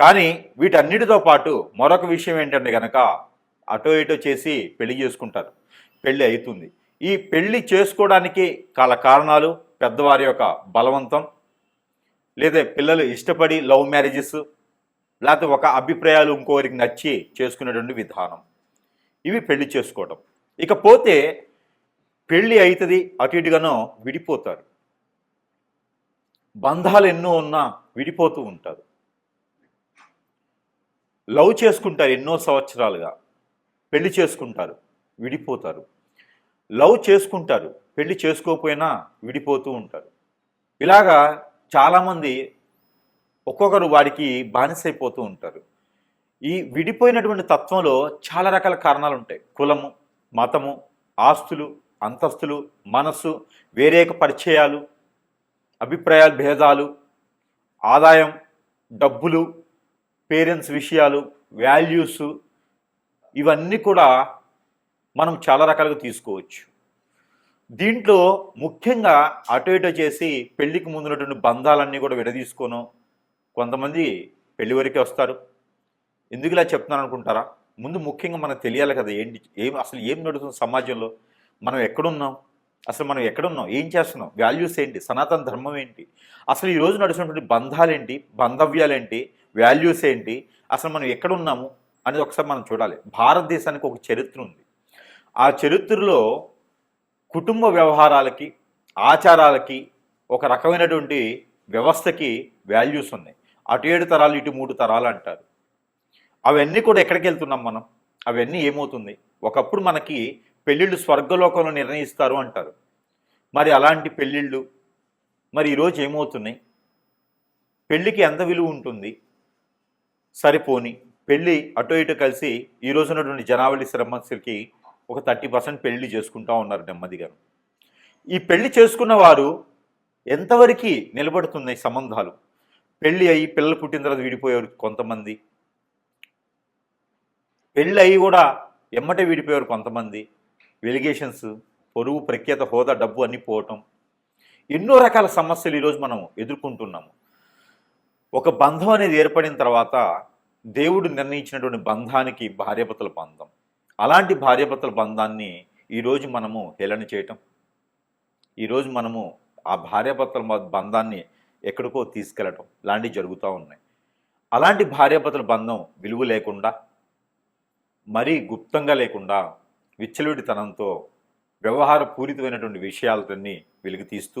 కానీ వీటన్నిటితో పాటు మరొక విషయం ఏంటంటే కనుక అటో ఇటో చేసి పెళ్ళి చేసుకుంటారు. పెళ్ళి అవుతుంది ఈ పెళ్ళి చేసుకోవడానికి కాల కారణాలు పెద్దవారి యొక్క బలవంతం లేదా పిల్లలు ఇష్టపడి లవ్ మ్యారేజెస్ లేకపోతే ఒక అభిప్రాయాలు ఇంకోరికి నచ్చి చేసుకునేటువంటి విధానం. ఇవి పెళ్ళి చేసుకోవడం ఇకపోతే పెళ్ళి అవుతుంది అటు ఇటుగానో విడిపోతారు. బంధాలు ఎన్నో ఉన్నా విడిపోతూ ఉంటారు. లవ్ చేసుకుంటారు ఎన్నో సంవత్సరాలుగా. పెళ్ళి చేసుకుంటారు విడిపోతారు. లవ్ చేసుకుంటారు పెళ్ళి చేసుకోకపోయినా విడిపోతూ ఉంటారు. ఇలాగా చాలామంది ఒక్కొక్కరు వాడికి బానిసైపోతూ ఉంటారు. ఈ విడిపోయినటువంటి తత్వంలో చాలా రకాల కారణాలు ఉంటాయి కులము మతము ఆస్తులు అంతస్తులు మనస్సు వేరేక పరిచయాలు అభిప్రాయాల భేదాలు ఆదాయం డబ్బులు పేరెంట్స్ విషయాలు వాల్యూస్ ఇవన్నీ కూడా మనం చాలా రకాలుగా తీసుకోవచ్చు. దీంట్లో ముఖ్యంగా అటు ఇటు చేసి పెళ్ళికి ముందున్నటువంటి బంధాలన్నీ కూడా విడదీసుకోను. కొంతమంది పెళ్ళి వరకే వస్తారు. ఎందుకు ఇలా చెప్తున్నాను అనుకుంటారా? ముందు ముఖ్యంగా మనకు తెలియాలి కదా ఏంటి ఏం అసలు ఏం నడుస్తుంది సమాజంలో? మనం ఎక్కడున్నాం? అసలు మనం ఎక్కడున్నాం? ఏం చేస్తున్నాం? వాల్యూస్ ఏంటి? సనాతన ధర్మం ఏంటి? అసలు ఈరోజు రోజు నడుస్తున్నటువంటి బంధాలేంటి? బంధవ్యాలేంటి? వాల్యూస్ ఏంటి? అసలు మనం ఎక్కడున్నాము అనేది ఒకసారి మనం చూడాలి. భారతదేశానికి ఒక చరిత్ర ఉంది. ఆ చరిత్రలో కుటుంబ వ్యవహారాలకి ఆచారాలకి ఒక రకమైనటువంటి వ్యవస్థకి వాల్యూస్ ఉన్నాయి. అటు ఏడు తరాలు ఇటు మూడు తరాలు అంటారు. అవన్నీ కూడా ఎక్కడికి వెళ్తున్నాం మనం? అవన్నీ ఏమవుతుంది? ఒకప్పుడు మనకి పెళ్ళిళ్ళు స్వర్గలోకంలో నిర్ణయిస్తారు అంటారు. మరి అలాంటి పెళ్ళిళ్ళు మరి ఈరోజు ఏమవుతున్నాయి? పెళ్ళికి ఎంత విలువ ఉంటుంది? సరిపోని. పెళ్ళి అటు ఇటు కలిసి ఈ రోజునటువంటి జనావళి శ్రమస్సులకి ఒక థర్టీ పర్సెంట్ పెళ్ళి చేసుకుంటా ఉన్నారు నెమ్మదిగా ఈ పెళ్ళి చేసుకున్న వారు ఎంతవరకు నిలబడుతున్నాయి సంబంధాలు? పెళ్ళి అయ్యి పిల్లలు పుట్టిన తర్వాత విడిపోయారు కొంతమంది. పెళ్ళి అయ్యి కూడా ఎమ్మటే విడిపోయారు కొంతమంది. వెలిగేషన్స్ పొరుగు ప్రఖ్యాత హోదా డబ్బు అన్నీ పోవటం. ఎన్నో రకాల సమస్యలు ఈరోజు మనం ఎదుర్కొంటున్నాము. ఒక బంధం అనేది ఏర్పడిన తర్వాత దేవుడు నిర్ణయించినటువంటి బంధానికి భార్యాభర్తల బంధం. అలాంటి భార్యాభర్తల బంధాన్ని ఈరోజు మనము హేళన చేయటం ఈరోజు మనము ఆ భార్యాభర్తల బంధాన్ని ఎక్కడికో తీసుకెళ్ళటం లాంటివి జరుగుతూ ఉన్నాయి. అలాంటి భార్యాభర్తల బంధం విలువ లేకుండా మరీ గుప్తంగా లేకుండా విచ్చలవిడితనంతో వ్యవహార పూరితమైనటువంటి విషయాలతోని వెలుగు తీస్తూ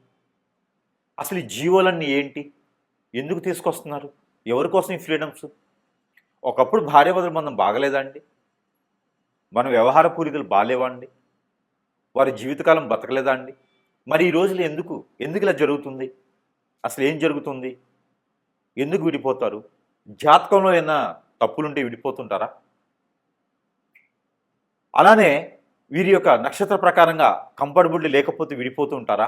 అసలు ఈ జీవోలన్నీ ఏంటి? ఎందుకు తీసుకొస్తున్నారు? ఎవరి కోసం ఈ ఫ్రీడమ్స్? ఒకప్పుడు భార్యాభర్తల మనం బాగలేదండి మన వ్యవహార పూరికలు బాగాలేవండి వారి జీవితకాలం బతకలేదా అండి? మరి ఈ రోజులు ఎందుకు? ఎందుకు ఇలా జరుగుతుంది? అసలు ఏం జరుగుతుంది? ఎందుకు విడిపోతారు? జాతకంలో ఏమైనా తప్పులుంటే విడిపోతుంటారా? అలానే వీరి యొక్క నక్షత్ర ప్రకారంగా కంఫర్టబుల్ లేకపోతే విడిపోతూ ఉంటారా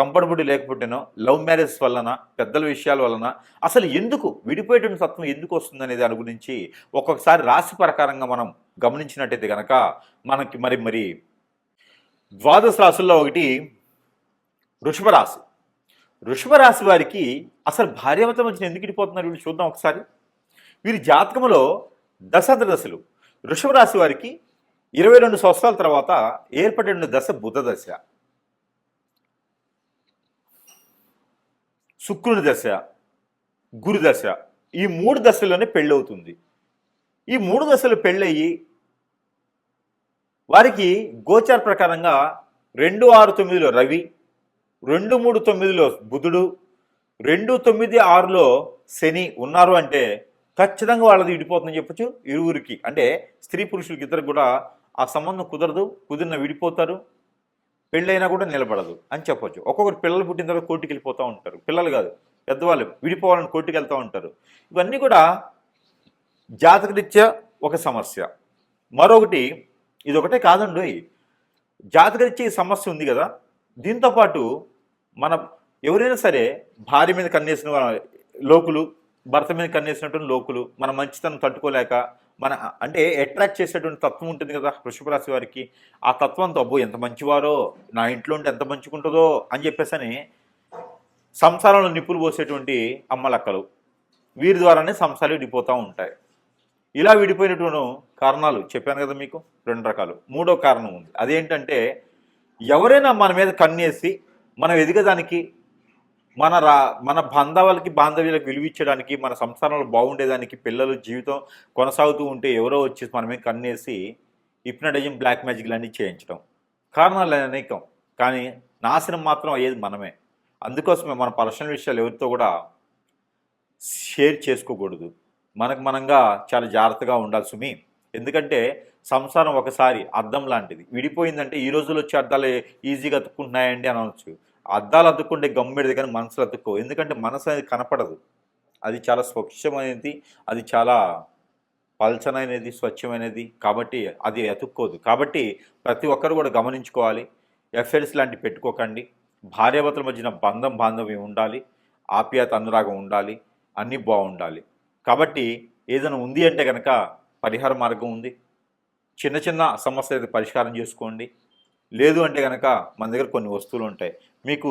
కంఫర్టబుల్ లేకపోతేనో లవ్ మ్యారేజ్ వలన పెద్దల విషయాల వలన అసలు ఎందుకు విడిపోయేటువంటి తత్వం ఎందుకు వస్తుంది అనే దాని గురించి ఒక్కొక్కసారి రాశి ప్రకారంగా మనం గమనించినట్టయితే కనుక మనకి మరి మరి ద్వాదశ రాశుల్లో ఒకటి వృషభ రాశి. వృషభ రాశి వారికి అసలు భార్యాభర్త మధ్యన ఎందుకు ఇడిపోతున్నారు వీళ్ళు చూద్దాం ఒకసారి. వీరి జాతకంలో దశాంత దశలు. వృషభ రాశి వారికి ఇరవై రెండు సంవత్సరాల తర్వాత ఏర్పడిన దశ బుధ దశ. శుక్రుని దశ గురు దశ ఈ మూడు దశల్లోనే పెళ్ళవుతుంది. ఈ మూడు దశలు పెళ్ళయి వారికి గోచార ప్రకారంగా రెండు ఆరు తొమ్మిదిలో రవి రెండు మూడు తొమ్మిదిలో బుధుడు రెండు తొమ్మిది ఆరులో శని ఉన్నారు అంటే ఖచ్చితంగా వాళ్ళది విడిపోతుందని చెప్పొచ్చు. ఇరువురికి అంటే స్త్రీ పురుషులకి ఇద్దరు కూడా ఆ సంబంధం కుదరదు కుదిరిన విడిపోతారు. పెళ్ళైనా కూడా నిలబడదు అని చెప్పొచ్చు. ఒక్కొక్కరు పిల్లలు పుట్టిన తర్వాత కోర్టుకి వెళ్ళిపోతూ ఉంటారు. పిల్లలు కాదు పెద్దవాళ్ళు విడిపోవాలని కోర్టుకి వెళ్తూ ఉంటారు. ఇవన్నీ కూడా జాతకరీత్యా ఒక సమస్య. మరొకటి ఇది ఒకటే కాదండి. జాతకరీత్యా ఈ సమస్య ఉంది కదా. దీంతోపాటు మన ఎవరైనా సరే భార్య మీద కన్నేసిన లోకులు భర్త మీద కన్నేసినటువంటి లోకులు మన మంచితనం తట్టుకోలేక మన అంటే అట్రాక్ట్ చేసేటువంటి తత్వం ఉంటుంది కదా వృషభ రాశి వారికి. ఆ తత్వంతో అబ్బో ఎంత మంచివారో నా ఇంట్లో ఉంటే ఎంత మంచుకుంటుందో అని చెప్పేసి అని సంసారంలో నిప్పులు పోసేటువంటి అమ్మలక్కలు వీరి ద్వారానే సంసారాలు విడిపోతూ ఉంటాయి. ఇలా విడిపోయినటువంటి కారణాలు చెప్పాను కదా మీకు రెండు రకాలు. మూడో కారణం ఉంది. అదేంటంటే ఎవరైనా మన మీద కన్నేసి మనం ఎదిగేదానికి మన రా మన బంధవాళ్ళకి బాంధవ్యాలకు విలువిచ్చడానికి మన సంసారంలో బాగుండేదానికి పిల్లలు జీవితం కొనసాగుతూ ఉంటే ఎవరో వచ్చి మనమే కన్నేసి హిప్నటిజం బ్లాక్ మ్యాజిక్ అన్నీ చేయించడం. కారణాలు అనేకం. కానీ నాశనం మాత్రం అయ్యేది మనమే. అందుకోసమే మన పర్సనల్ విషయాలు ఎవరితో కూడా షేర్ చేసుకోకూడదు. మనకు మనంగా చాలా జాగ్రత్తగా ఉండాలి సుమి. ఎందుకంటే సంసారం ఒకసారి అర్థం లాంటిది. విడిపోయిందంటే ఈ రోజుల్లో వచ్చే అర్థాలు ఈజీగా అతుక్కుంటున్నాయండి అనవచ్చు అద్దాలు అతుక్కుంటే గమ్మెడిది కానీ మనసులు అతుక్కో ఎందుకంటే మనసు అనేది కనపడదు. అది చాలా స్వచ్ఛమైనది అది చాలా పల్చనైనది స్వచ్ఛమైనది కాబట్టి అది అతుక్కోదు. కాబట్టి ప్రతి ఒక్కరు కూడా గమనించుకోవాలి. ఎఫ్ఎల్స్ లాంటివి పెట్టుకోకండి. భార్యాభర్తల మధ్యన బంధం బాంధవ్యం ఉండాలి. ఆప్యాయత అనురాగం ఉండాలి. అన్నీ బాగుండాలి. కాబట్టి ఏదైనా ఉంది అంటే కనుక పరిహార మార్గం ఉంది. చిన్న చిన్న సమస్య అయితే పరిష్కారం చేసుకోండి. లేదు అంటే కనుక మన దగ్గర కొన్ని వస్తువులు ఉంటాయి. మీకు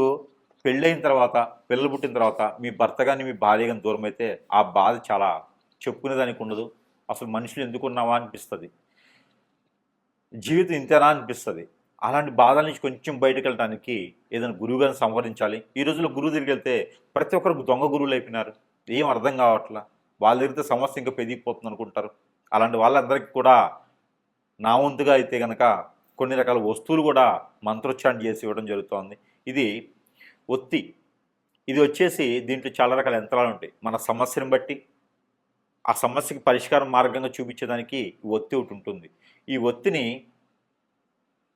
పెళ్ళైన తర్వాత పిల్లలు పుట్టిన తర్వాత మీ భర్త కానీ మీ భార్య కానీ దూరం అయితే ఆ బాధ చాలా చెప్పుకునేదానికి ఉండదు. అసలు మనుషులు ఎందుకున్నావా అనిపిస్తుంది. జీవితం ఇంతేనా అనిపిస్తుంది. అలాంటి బాధల నుంచి కొంచెం బయటకు వెళ్ళడానికి ఏదైనా గురువు గారిని సంప్రదించాలి. ఈ రోజుల్లో గురువు దగ్గరికి వెళ్తే ప్రతి ఒక్కరు దొంగ గురువులు అయిపోయినారు. ఏం అర్థం కావట్లా? వాళ్ళ దగ్గరితో సమస్య ఇంకా పెరిగిపోతుంది అనుకుంటారు. అలాంటి వాళ్ళందరికీ కూడా నా వంతుగా అయితే కనుక కొన్ని రకాల వస్తువులు కూడా మంత్రోచ్చారణ చేసి ఇవ్వడం జరుగుతోంది. ఇది ఒత్తి. ఇది వచ్చేసి దీంట్లో చాలా రకాల యంత్రాలు ఉంటాయి. మన సమస్యను బట్టి ఆ సమస్యకి పరిష్కారం మార్గంగా చూపించేదానికి ఈ ఒత్తి ఒకటి ఉంటుంది. ఈ ఒత్తిని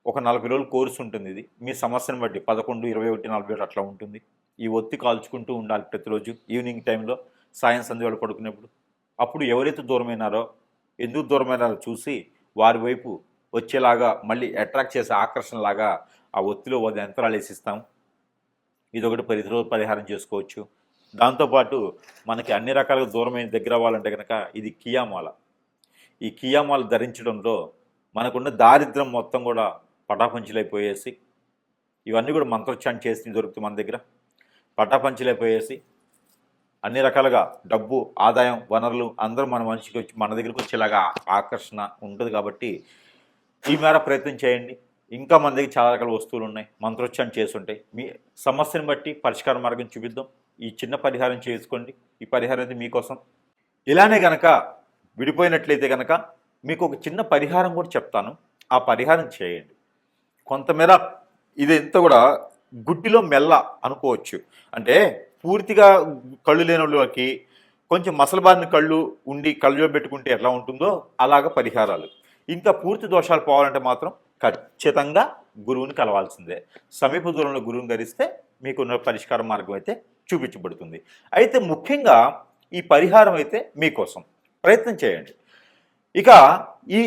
ఒక నలభై రోజులు కోర్సు ఉంటుంది ఇది. మీ సమస్యను బట్టి పదకొండు ఇరవై ఒకటి నలభై ఒకటి అట్లా ఉంటుంది. ఈ ఒత్తి కాల్చుకుంటూ ఉండాలి ప్రతిరోజు. ఈవినింగ్ టైంలో సాయం సంధ్య వాళ్ళు పడుకునేప్పుడు. అప్పుడు ఎవరైతే దూరమైనారో ఎందుకు దూరమైనారో చూసి వారి వైపు వచ్చేలాగా మళ్ళీ అట్రాక్ట్ చేసే ఆకర్షణలాగా ఆ ఒత్తిలో వంద యంత్రాలు వేసిస్తాం. ఇది ఒకటి ప్రతిరోజు పరిహారం చేసుకోవచ్చు. దాంతోపాటు మనకి అన్ని రకాలుగా దూరమైన దగ్గర అవ్వాలంటే కనుక ఇది కియామాల ఈ కియామాల ధరించడంలో మనకున్న దారిద్ర్యం మొత్తం కూడా పటాపంచులైపోయేసి ఇవన్నీ కూడా మంత్రోచ్చారణ చేసి దొరుకుతుంది మన దగ్గర. పటాపంచులైపోయేసి అన్ని రకాలుగా డబ్బు ఆదాయం వనరులు అందరూ మన మనిషికి వచ్చి మన దగ్గరికి వచ్చేలాగా ఆకర్షణ ఉంటుంది కాబట్టి ఈ మేర ప్రయత్నం చేయండి. ఇంకా మన దగ్గర చాలా రకాల వస్తువులు ఉన్నాయి. మంత్రోచ్చారణ చేస్తుంటాయి. మీ సమస్యను బట్టి పరిష్కార మార్గం చూపిద్దాం. ఈ చిన్న పరిహారం చేసుకోండి. ఈ పరిహారం అయితే మీకోసం. ఇలానే కనుక విడిపోయినట్లయితే కనుక మీకు ఒక చిన్న పరిహారం కూడా చెప్తాను. ఆ పరిహారం చేయండి. కొంతమేర ఇది కూడా గుడ్డిలో మెల్ల అనుకోవచ్చు. అంటే పూర్తిగా కళ్ళు లేని వాళ్ళకి కొంచెం మసలబారిన కళ్ళు ఉండి కళ్ళు పెట్టుకుంటే ఎట్లా ఉంటుందో అలాగ పరిహారాలు. ఇంకా పూర్తి దోషాలు పోవాలంటే మాత్రం ఖచ్చితంగా గురువుని కలవాల్సిందే. సమీప దూరంలో గురువుని ధరిస్తే మీకున్న పరిష్కార మార్గం అయితే చూపించబడుతుంది. అయితే ముఖ్యంగా ఈ పరిహారం అయితే మీకోసం. ప్రయత్నం చేయండి. ఇక ఈ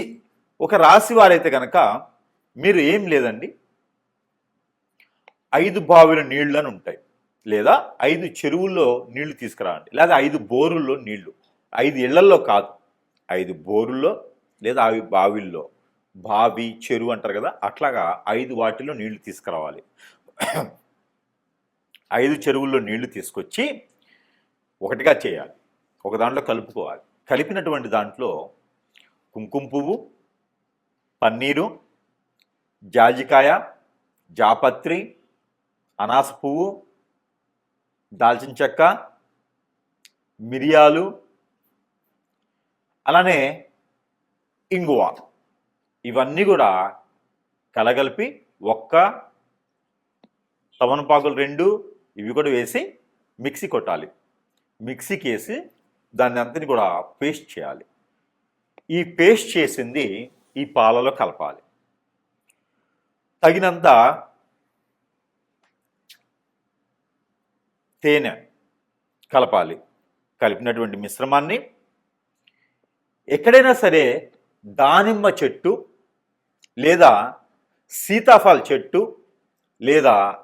ఒక రాశి వారైతే కనుక మీరు ఏం లేదండి. ఐదు బావిల నీళ్ళు అని ఉంటాయి. లేదా ఐదు చెరువుల్లో నీళ్ళు తీసుకురావండి లేదా ఐదు బోరుల్లో నీళ్ళు ఐదు ఇళ్ళల్లో కాదు. ఐదు బోరుల్లో లేదా అవి బావిల్లో బావి చెరువు అంటారు కదా అట్లాగా ఐదు వాటిలో నీళ్ళు తీసుకురావాలి. ఐదు చెరువుల్లో నీళ్ళు తీసుకొచ్చి ఒకటిగా చేయాలి. ఒక దాంట్లో కలుపుకోవాలి. కలిపినటువంటి దాంట్లో కుంకుమ పువ్వు పన్నీరు జాజికాయ జాపత్రి అనాస పువ్వు దాల్చిన చెక్క మిరియాలు అలానే ఇంగువ ఇవన్నీ కూడా కలగలిపి ఒక్క తమనపాకులు రెండు ఇవి కూడా వేసి మిక్సీ కొట్టాలి. మిక్సీకి వేసి దాన్ని అంతని కూడా పేస్ట్ చేయాలి. ఈ పేస్ట్ చేసింది ఈ పాలలో కలపాలి. తగినంత తేనె కలపాలి. కలిపినటువంటి మిశ్రమాన్ని ఎక్కడైనా సరే దానిమ్మ చెట్టు లేదా సీతాఫల చెట్టు లేదా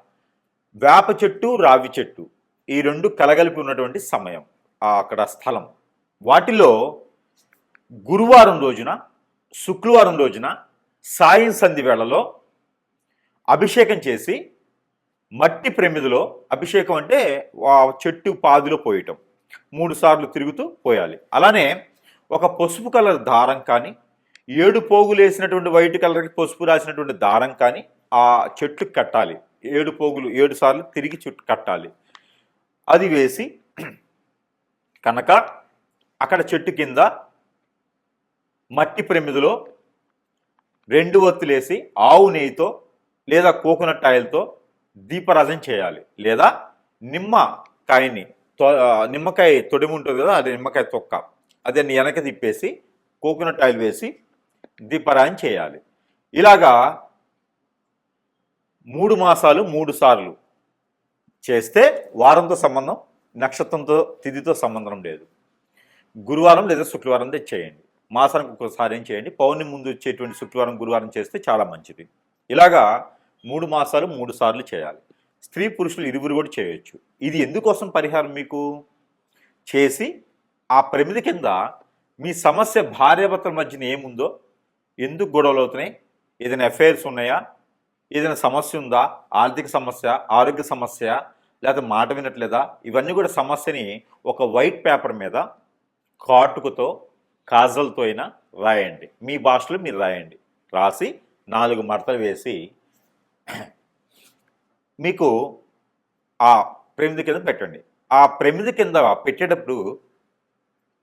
వేప చెట్టు రావి చెట్టు ఈ రెండు కలగలిపి ఉన్నటువంటి సమయం అక్కడ స్థలం. వాటిలో గురువారం రోజున శుక్రవారం రోజున సాయం సంధి వేళలో అభిషేకం చేసి మట్టి ప్రమిదిలో అభిషేకం అంటే ఆ చెట్టు పాదిలో పోయటం. మూడు సార్లు తిరుగుతూ పోయాలి. అలానే ఒక పసుపు కలర్ దారం కానీ ఏడు పోగులు వేసినటువంటి వైట్ కలర్కి పసుపు రాసినటువంటి దారం కానీ ఆ చెట్టుకి కట్టాలి. ఏడు పోగులు ఏడు సార్లు తిరిగి చుట్టు కట్టాలి. అది వేసి కనుక అక్కడ చెట్టు కింద మట్టి ప్రమిదిలో రెండు ఒత్తులేసి ఆవు నెయ్యితో లేదా కోకోనట్ ఆయిల్తో దీపరాజం చేయాలి. లేదా నిమ్మకాయని తొ- నిమ్మకాయ తొడిమి ఉంటుంది కదా అది నిమ్మకాయ తొక్క. అదే వెనక తిప్పేసి కోకోనట్ ఆయిల్ వేసి దీపారాయణ చేయాలి. ఇలాగా మూడు మాసాలు మూడు సార్లు చేస్తే వారంతో సంబంధం నక్షత్రంతో తిథితో సంబంధం లేదు. గురువారం లేదా శుక్రవారం చేయండి మాసానికి ఒకసారి ఏం చేయండి? పౌర్ణమి ముందు వచ్చేటువంటి శుక్రవారం గురువారం చేస్తే చాలా మంచిది. ఇలాగా మూడు మాసాలు మూడు సార్లు చేయాలి. స్త్రీ పురుషులు ఇరువురు కూడా చేయొచ్చు. ఇది ఎందుకోసం పరిహారం మీకు? చేసి ఆ ప్రమిది కింద మీ సమస్య భార్యాభర్తల మధ్యన ఏముందో ఎందుకు గొడవలు అవుతున్నాయి? ఏదైనా ఎఫైర్స్ ఉన్నాయా? ఏదైనా సమస్య ఉందా? ఆర్థిక సమస్య ఆరోగ్య సమస్య లేకపోతే మాట వినట్లేదా? ఇవన్నీ కూడా సమస్యని ఒక వైట్ పేపర్ మీద కాటుకుతో కాజల్తో అయినా రాయండి. మీ భాషలో మీరు రాయండి. రాసి నాలుగు మడతలు వేసి మీకు ఆ ప్రమిది కింద పెట్టండి. ఆ ప్రమిది కింద పెట్టేటప్పుడు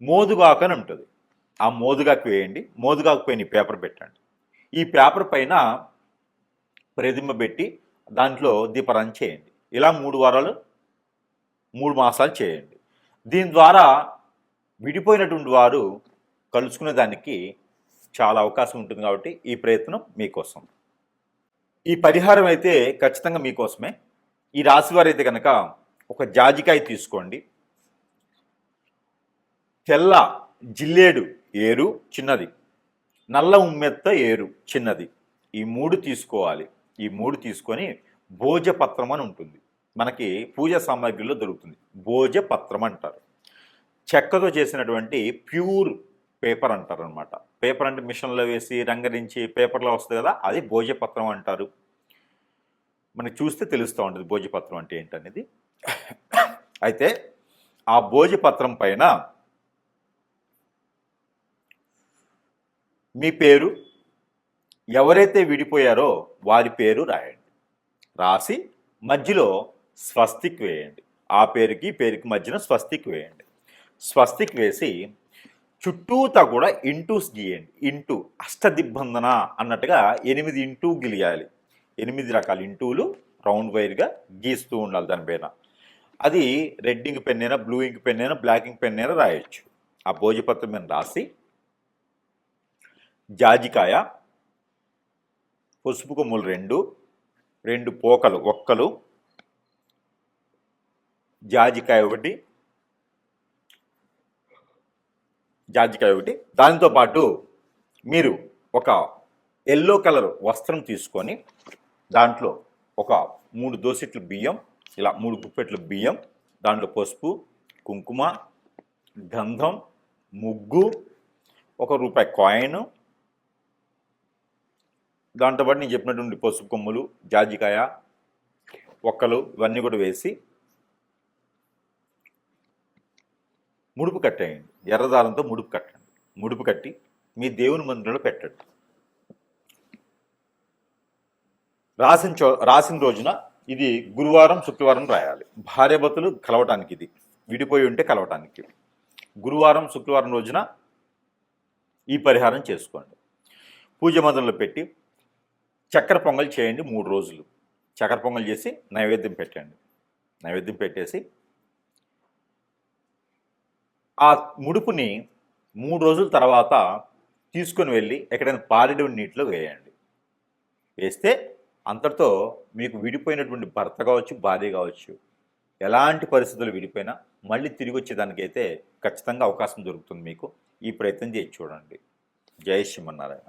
మోదుగాకని అని ఉంటుంది. ఆ మోదుగాకు వేయండి. మోదుగాకు పైన పేపర్ పెట్టండి. ఈ పేపర్ పైన ప్రతిమ పెట్టి దాంట్లో దీపారాయణ చేయండి. ఇలా మూడు వారాలు మూడు మాసాలు చేయండి. దీని ద్వారా విడిపోయినటువంటి వారు కలుసుకునే దానికి చాలా అవకాశం ఉంటుంది కాబట్టి ఈ ప్రయత్నం మీకోసం. ఈ పరిహారం అయితే ఖచ్చితంగా మీకోసమే. ఈ రాశి అయితే కనుక ఒక జాజికాయ తీసుకోండి. తెల్ల జిల్లేడు ఏరు చిన్నది. నల్ల ఉమ్మెత్త ఏరు చిన్నది. ఈ మూడు తీసుకోవాలి. ఈ మూడు తీసుకొని భోజపత్రం అని ఉంటుంది. మనకి పూజ సామాగ్రిలో దొరుకుతుంది. భోజపత్రం అంటారు. చెక్కతో చేసినటువంటి ప్యూర్ పేపర్ అంటారు అనమాట పేపర్ అంటే మిషన్లో వేసి రంగరించి పేపర్లో వస్తుంది కదా అది భోజపత్రం అంటారు. మనకి చూస్తే తెలుస్తూ ఉంటుంది భోజపత్రం అంటే ఏంటనేది. అయితే ఆ భోజపత్రం పైన మీ పేరు? ఎవరైతే విడిపోయారో వారి పేరు రాయండి. రాసి మధ్యలో స్వస్తిక్ వేయండి. ఆ పేరుకి ఈ పేరుకి మధ్యన స్వస్తిక్ వేయండి. స్వస్తిక్ వేసి చుట్టూతా కూడా ఇంటూస్ గీయండి. ఇంటూ అష్టదిబ్బందన అన్నట్టుగా ఎనిమిది ఇంటూ గిలియాలి. ఎనిమిది రకాల ఇంటూలు రౌండ్ వైర్గా గీస్తూ ఉండాలి దానిపైన అది రెడ్ ఇంక్ పెన్. అయినా బ్లూ ఇంక్ పెన్ అయినా బ్లాక్ ఇంక్ పెన్ అయినా రాయొచ్చు. ఆ భోజపత్రం మీద రాసి జాజికాయ పసుపు కొమ్ములు రెండు రెండు పోకలు ఒక్కలు జాజికాయ ఒకటి జాజికాయ ఒకటి. దానితో పాటు మీరు ఒక ఎల్లో కలర్ వస్త్రం తీసుకొని దాంట్లో ఒక మూడు దోసెట్లు బియ్యం ఇలా మూడు గుప్పెట్లు బియ్యం దాంట్లో పసుపు కుంకుమ గంధం ముగ్గు ఒక రూపాయి కాయిన్ దాంతోపాటు నేను చెప్పినటువంటి పసుపు కొమ్ములు జాజికాయ ఒక్కలు ఇవన్నీ కూడా వేసి ముడుపు కట్టేయండి. ఎర్రదారంతో ముడుపు కట్టండి. ముడుపు కట్టి మీ దేవుని మందిరంలో పెట్టండి. రాసిన చో రాసిన రోజున ఇది గురువారం శుక్రవారం రాయాలి. భార్యభర్తలు కలవటానికి ఇది. విడిపోయి ఉంటే కలవటానికి. గురువారం శుక్రవారం రోజున ఈ పరిహారం చేసుకోండి. పూజ మందిరంలో పెట్టి చక్కెర పొంగల్ చేయండి మూడు రోజులు. చక్కెర పొంగల్ చేసి నైవేద్యం పెట్టండి. నైవేద్యం పెట్టేసి ఆ ముడుపుని మూడు రోజుల తర్వాత తీసుకొని వెళ్ళి ఎక్కడైనా పారేడు నీటిలో వేయండి. వేస్తే అంతటితో మీకు విడిపోయినటువంటి భర్త కావచ్చు భార్య కావచ్చు ఎలాంటి పరిస్థితులు విడిపోయినా మళ్ళీ తిరిగి వచ్చేదానికైతే ఖచ్చితంగా అవకాశం దొరుకుతుంది మీకు. ఈ ప్రయత్నం చేసి చూడండి. జై శ్రీమన్నారాయణ.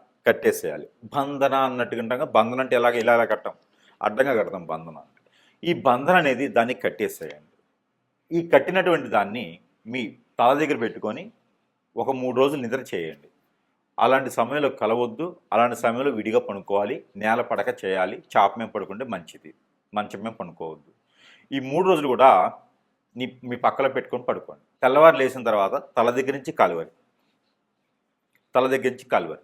కట్టేసేయాలి. బంధన అన్నట్టుగా బంధన అంటే ఎలాగ ఇలా ఇలా కట్టాం? అడ్డంగా కడతాం బంధన అంటే. ఈ బంధన అనేది దాన్ని కట్టేసేయండి. ఈ కట్టినటువంటి దాన్ని మీ తల దగ్గర పెట్టుకొని ఒక మూడు రోజులు నిద్ర చేయండి. అలాంటి సమయంలో కలవద్దు అలాంటి సమయంలో విడిగా పనుకోవాలి నేల పడక చేయాలి చాప మేము పడుకుంటే మంచిది మంచం మేము పడుకోవద్దు. ఈ మూడు రోజులు కూడా నీ మీ పక్కలో పెట్టుకొని పడుకోండి. తెల్లవారు లేచిన తర్వాత తల దగ్గర నుంచి కాలువరి తల దగ్గర నుంచి కాలువరి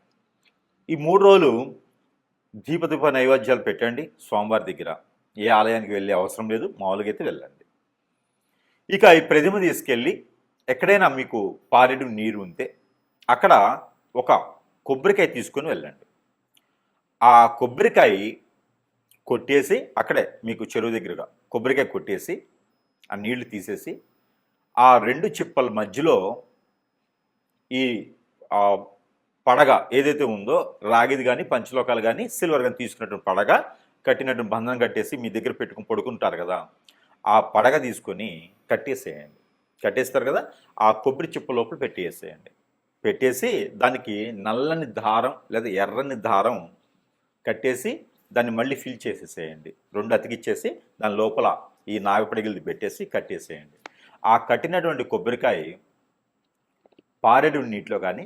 ఈ మూడు రోజులు దీపదీప నైవేద్యాలు పెట్టండి స్వామివారి దగ్గర. ఏ ఆలయానికి వెళ్ళే అవసరం లేదు మామూలుగా అయితే వెళ్ళండి. ఇక ఈ ప్రతిమ తీసుకెళ్ళి ఎక్కడైనా మీకు పారెడు నీరు ఉంటే అక్కడ ఒక కొబ్బరికాయ తీసుకొని వెళ్ళండి. ఆ కొబ్బరికాయ కొట్టేసి అక్కడే మీకు చెరువు దగ్గరగా కొబ్బరికాయ కొట్టేసి ఆ నీళ్ళు తీసేసి ఆ రెండు చిప్పల మధ్యలో ఈ పడగ ఏదైతే ఉందో రాగిది కానీ పంచలోకాలు కానీ సిల్వర్ కానీ తీసుకున్నటువంటి పడగ కట్టినటువంటి బంధం కట్టేసి మీ దగ్గర పెట్టుకుని పడుకుంటారు కదా ఆ పడగ తీసుకొని కట్టేసేయండి. కట్టేస్తారు కదా ఆ కొబ్బరి చిప్ప లోపల పెట్టేసేయండి. పెట్టేసి దానికి నల్లని దారం లేదా ఎర్రని దారం కట్టేసి దాన్ని మళ్ళీ ఫిల్ చేసేసేయండి. రెండు అతికిచ్చేసి దాని లోపల ఈ నాగపడిగిలిది పెట్టేసి కట్టేసేయండి. ఆ కట్టినటువంటి కొబ్బరికాయ పారేడు నీటిలో కానీ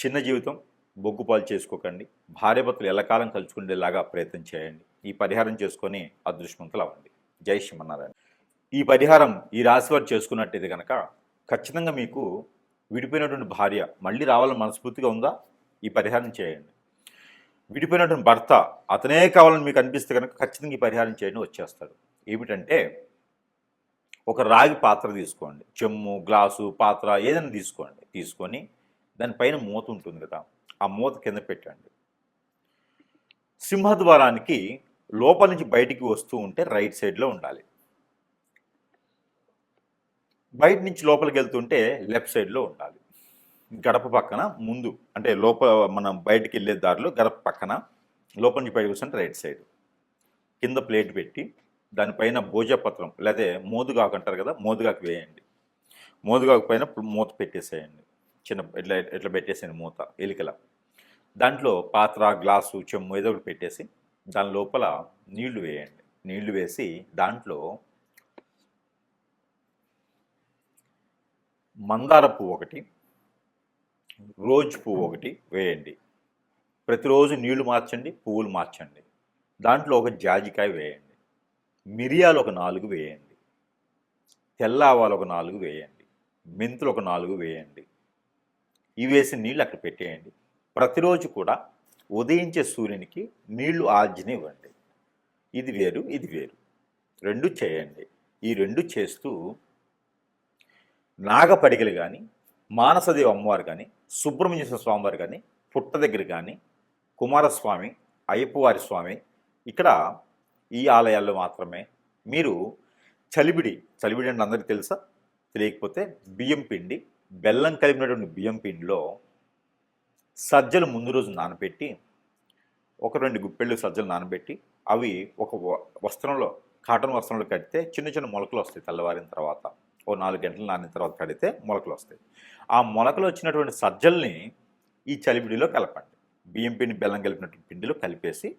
చిన్న జీవితం బొగ్గుపాలు చేసుకోకండి భార్యాభర్తలు ఎల్లకాలం కలుసుకునేలాగా ప్రయత్నం చేయండి. ఈ పరిహారం చేసుకొని అదృష్టవంతులు అవ్వండి. జై శ్రీమన్నారాయణ. ఈ పరిహారం ఈ రాశి వారు చేసుకున్నట్టయితే కనుక ఖచ్చితంగా మీకు విడిపోయినటువంటి భార్య మళ్ళీ రావాలని మనస్ఫూర్తిగా ఉందా? ఈ పరిహారం చేయండి. విడిపోయినటువంటి భర్త అతనే కావాలని మీకు అనిపిస్తే కనుక ఖచ్చితంగా ఈ పరిహారం చేయండి వచ్చేస్తాడు ఏమిటంటే ఒక రాగి పాత్ర తీసుకోండి. చెమ్ము గ్లాసు పాత్ర ఏదైనా తీసుకోండి. తీసుకొని దానిపైన మూత ఉంటుంది కదా ఆ మూత కింద పెట్టండి. సింహద్వారానికి లోపల నుంచి బయటికి వస్తూ ఉంటే రైట్ సైడ్లో ఉండాలి. బయట నుంచి లోపలికి వెళ్తుంటే లెఫ్ట్ సైడ్లో ఉండాలి. గడప పక్కన ముందు అంటే లోపల మనం బయటికి వెళ్ళే దారిలో గడప పక్కన లోపల నుంచి బయటకు వస్తుంటే రైట్ సైడ్. కింద ప్లేట్ పెట్టి దానిపైన భోజపత్రం లేదా మోదుగాకు అంటారు కదా మోదుగాకు వేయండి. మోదుగాకు పైన మూత పెట్టేసేయండి. చిన్న ఇట్లా ఇట్లా పెట్టేసాను మూత ఎలికల. దాంట్లో పాత్ర గ్లాసు చెమ్ము ఏదో ఒకటి పెట్టేసి దాని లోపల నీళ్ళు వేయండి. నీళ్ళు వేసి దాంట్లో మందార పువ్వు ఒకటి రోజ్ పువ్వు ఒకటి వేయండి. ప్రతిరోజు నీళ్ళు మార్చండి పువ్వులు మార్చండి. దాంట్లో ఒక జాజికాయ వేయండి. మిరియాలు ఒక నాలుగు వేయండి. తెల్ల ఆవాలు ఒక నాలుగు వేయండి. మెంతులు ఒక నాలుగు వేయండి. ఇవి వేసి నీళ్ళు అక్కడ పెట్టేయండి. ప్రతిరోజు కూడా ఉదయించే సూర్యునికి నీళ్ళు ఆజ్ఞనివ్వండి ఇది వేరు ఇది వేరు. రెండు చేయండి. ఈ రెండు చేస్తూ నాగపడిగలు కానీ మానసదేవి అమ్మవారు కానీ సుబ్రహ్మణ్యేశ్వర స్వామివారు కానీ పుట్ట దగ్గర కానీ కుమారస్వామి అయ్యప్పవారి స్వామి ఇక్కడ ఈ ఆలయాల్లో మాత్రమే మీరు చలిబిడి చలిబిడి అంటే అందరికీ తెలుసా? తెలియకపోతే బియ్యం పిండి బెల్లం కలిపినటువంటి బియ్యం పిండిలో సజ్జలు ముందు రోజు నానబెట్టి ఒక రెండు గుప్పెళ్ళు సజ్జలు నానబెట్టి అవి ఒక వ- వస్త్రంలో కాటన్ వస్త్రంలో కడితే చిన్న చిన్న మొలకలు వస్తాయి తెల్లవారిన తర్వాత. ఓ నాలుగు గంటలు నానిన తర్వాత కడితే మొలకలు వస్తాయి. ఆ మొలకలు వచ్చినటువంటి సజ్జల్ని ఈ చలిపిడిలో కలపండి. బియ్యం పిండి బెల్లం కలిపినటువంటి పిండిలో కలిపేసి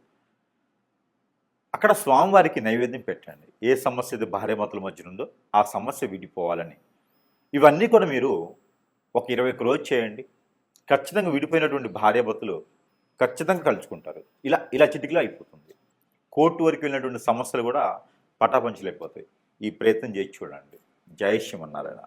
అక్కడ స్వామివారికి నైవేద్యం పెట్టండి. ఏ సమస్య అయితే భార్యాభర్తల మధ్య ఉందో ఆ సమస్య విడిపోవాలని. ఇవన్నీ కూడా మీరు ఒక ఇరవై ఒక్క రోజు చేయండి. ఖచ్చితంగా విడిపోయినటువంటి భార్యాభర్తలు ఖచ్చితంగా కలుసుకుంటారు ఇలా ఇలా చిటికలో అయిపోతుంది. కోర్టు వరకు వెళ్ళినటువంటి సమస్యలు కూడా పటాపంచలైపోతాయి. ఈ ప్రయత్నం చేసి చూడండి. జయశ్యం అన్నారాయణ